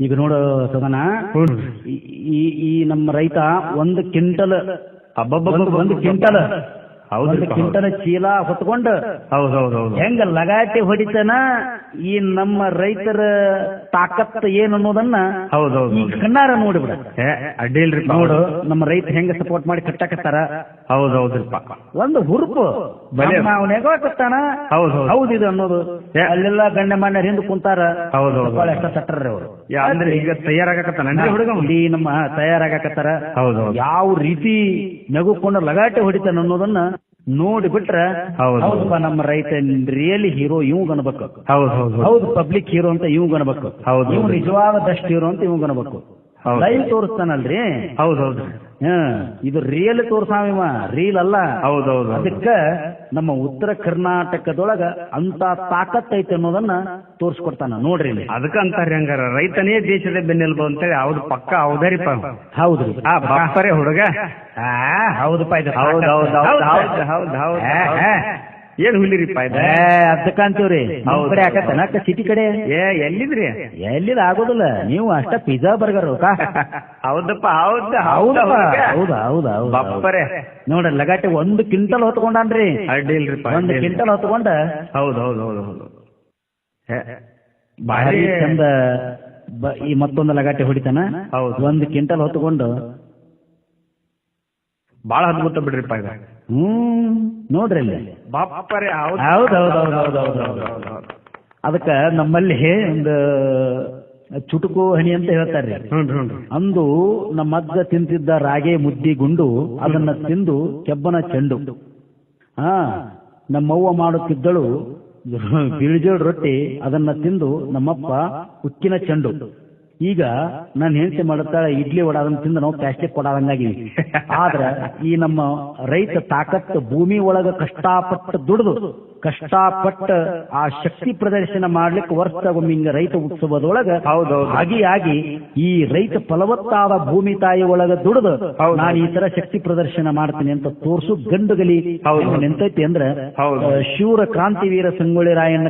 ಈಗ ನೋಡು ಸದನ. ಈ- ಈ ನಮ್ಮ ರೈತ ಒಂದು ಕ್ವಿಂಟಲ್ ಒಂದು ಒಂದು ಕ್ವಿಂಟಲ್ ಒಂದು ಕ್ವಿಂಟಲ್ ಚೀಲ ಹೊತ್ಕೊಂಡು ಹೌದು ಹೌದು ಹೌದು. ಹೆಂಗ ಲಗಾಟಿ ಹೊಡಿತಾನ? ಈ ನಮ್ಮ ರೈತರ ತಾಕತ್ ಏನು ಅನ್ನೋದನ್ನ ಹೌದು ಹೌದು ಈ ಕಣ್ಣಾರ ನೋಡಿಬಿಡ ಅಡ್ಡಿ ಇಲ್ರಿ ನೋಡು ನಮ್ಮ ರೈತ ಹೆಂಗ ಸಪೋರ್ಟ್ ಮಾಡಿ ಕಟ್ಟಾಕತ್ತಾರ? ಹೌದು ಹೌದ್ರಿಪ್ಪ ಒಂದು ಹುರುಪು. ನಾವು ನೆಗೋಕತ್ತಾನ ಹೌದು ಹೌದು. ಇದು ಅನ್ನೋದು. ಅಲ್ಲೆಲ್ಲ ಗಂಡ ಮಣ್ಣ ಹಿಂದ್ ಕುಂತಾರ. ಹೌದು ಎಷ್ಟ ತಟ್ಟರ್ರಿ ಅವರು. ಯಾ, ಅಂದ್ರೆ ಈಗ ತಯಾರಾಗಕತ್ತಾನನ್ರಿ ಹುಡುಗ ಇಲ್ಲಿ ನಮ್ಮ ತಯಾರಾಗಕತ್ತಾರ. ಹೌದು ಯಾವ ರೀತಿ ನಗುಕೊಂಡು ಲಗಾಟೆ ಹೊಡಿತಾನ ಅನ್ನೋದನ್ನ ನೋಡಿ ಬಿಟ್ರ ಹೌದು. ಹೌದಪ್ಪ ನಮ್ಮ ರೈತ ರಿಯಲಿ ಹೀರೋ ಇವ್ ಅನ್ಬೇಕು. ಹೌದು ಹೌದು ಹೌದು. ಪಬ್ಲಿಕ್ ಹೀರೋ ಅಂತ ಇವ್ ಅನ್ಬೇಕು. ಹೌದು. ಇವ್ ನಿಜವಾದ ಬೆಸ್ಟ್ ಹೀರೋ ಅಂತ ಇವ್ ಅನ್ಬೇಕು. ಲೈವ್ ತೋರಿಸ್ತಾನಲ್ರಿ. ಹೌದೌದು ಇದು ರಿಯಲ್ ತೋರ್ಸಾವಿವ ರೀಲ್ ಅಲ್ಲ. ಹೌದೌದು. ಹೌದು ಹೌದು ಅದಕ್ಕ ನಮ್ಮ ಉತ್ತರ ಕರ್ನಾಟಕದೊಳಗ ಅಂತ ತಾಕತ್ ಐತೆ ಅನ್ನೋದನ್ನ ತೋರ್ಸ್ಕೊಡ್ತಾನ. ನೋಡ್ರಿ ಅದಕ್ಕೆ ಅಂತಾರ್ರಿ ಹಂಗಾರ ರೈತನೇ ದೇಶದ ಬೆನ್ನೆಲುಬು ಅಂತೇಳಿ ಅವ್ದು ಪಕ್ಕ ಹೌದರಿಪ್ಪ ಹೌದ್ರಿ. ಆ ಬಾಪರೆ ಹುಡುಗ. ಹೌದಪ್ಪ ಇದು ಹೌದು ಹೌದು ಹೌದು ಹೌದು ಹೌದು. ಏನ್ ಹುಲ್ಲಿರಿಪ್ಪ ಅದಕ್ಕಂತೀವ್ರಿ. ಕಡೆ ಯಾಕತ್ತನ ಅಕ್ಕ ಸಿಟಿ ಕಡೆ? ಏ ಎಲ್ಲಿದ್ರಿ? ಎಲ್ಲಿದ ಆಗೋದಿಲ್ಲ. ನೀವು ಅಷ್ಟ ಪಿಜ್ಜಾ ಬರ್ಗರ್ ಹೌದಪ್ಪ ಹೌದ ಹೌದಪ್ಪ. ಹೌದಾ ಹೌದಾ. ಹೌದಾ ನೋಡ್ರಿ ಲಗಾಟೆ ಒಂದು ಕಿಂಟಲ್ ಹೊತ್ಕೊಂಡಾನ್ರಿ. ಅಡ್ಡಿ ಒಂದ್. ಕ್ವಿಂಟಲ್ ಹೊತ್ಕೊಂಡ ಹೌದು ಹೌದು ಹೌದು ಹೌದು. ಬಾಳ ಭಾರಿ ಚಂದ ಈ ಮತ್ತೊಂದು ಲಗಾಟೆ ಹೊಡಿತಾನ. ಹೌದು. ಒಂದು ಕ್ವಿಂಟಲ್ ಹೊತ್ಕೊಂಡು ಬಹಳ ಅದ್ಭುತ ಬಿಡ್ರಿಪ್ಪ ಇದು. ಹ್ಮ್ ನೋಡ್ರಿ ಅಲ್ಲಿ ಅದಕ್ಕ ನಮ್ಮಲ್ಲಿ ಒಂದು ಚುಟುಕು ಹಣಿ ಅಂತ ಹೇಳ್ತಾರೆ ಅಂದು ನಮ್ಮ ಅಜ್ಜ ತಿಂತಿದ್ದ ರಾಗಿ ಮುದ್ದಿ ಗುಂಡು ಅದನ್ನ ತಿಂದು ಕೆಬ್ಬನ ಚೆಂಡು. ಹಾ ನಮ್ಮವ್ವ ಮಾಡುತ್ತಿದ್ದಳು ಬಿಳಿಜೋಳು ರೊಟ್ಟಿ ಅದನ್ನ ತಿಂದು ನಮ್ಮಪ್ಪ ಉಕ್ಕಿನ ಚೆಂಡು. ಈಗ ನನ್ನ ಹೆಂಡತಿ ಮಾಡುತ್ತಾಳೆ ಇಡ್ಲಿ ವಡ ತಿಂದ ನಾವು ಪ್ಲಾಸ್ಟಿಕ್ ಕೊಡಾದಂಗಾಗಿದೆ ಆದ್ರ ಈ ನಮ್ಮ ರೈತ ತಾಕತ್ತು ಭೂಮಿ ಒಳಗ ಕಷ್ಟಪಟ್ಟು ದುಡಿದು ಕಷ್ಟಪಟ್ಟ ಆ ಶಕ್ತಿ ಪ್ರದರ್ಶನ ಮಾಡ್ಲಿಕ್ಕೆ ವರ್ಷ ಹಿಂಗ ರೈತ ಉತ್ಸವದೊಳಗ. ಭಾಗಿಯಾಗಿ ಈ ರೈತ ಫಲವತ್ತಾದ ಭೂಮಿ ತಾಯಿ ಒಳಗ ದುಡಿದು. ನಾನು ಈ ತರ ಶಕ್ತಿ ಪ್ರದರ್ಶನ ಮಾಡ್ತೀನಿ ಅಂತ ತೋರ್ಸು ಗಂಡುಗಲಿ. ನಿಂತೈತಿ ಅಂದ್ರ. ಶೂರ ಕ್ರಾಂತಿವೀರ ಸಂಗೊಳ್ಳಿ ರಾಯಣ್ಣ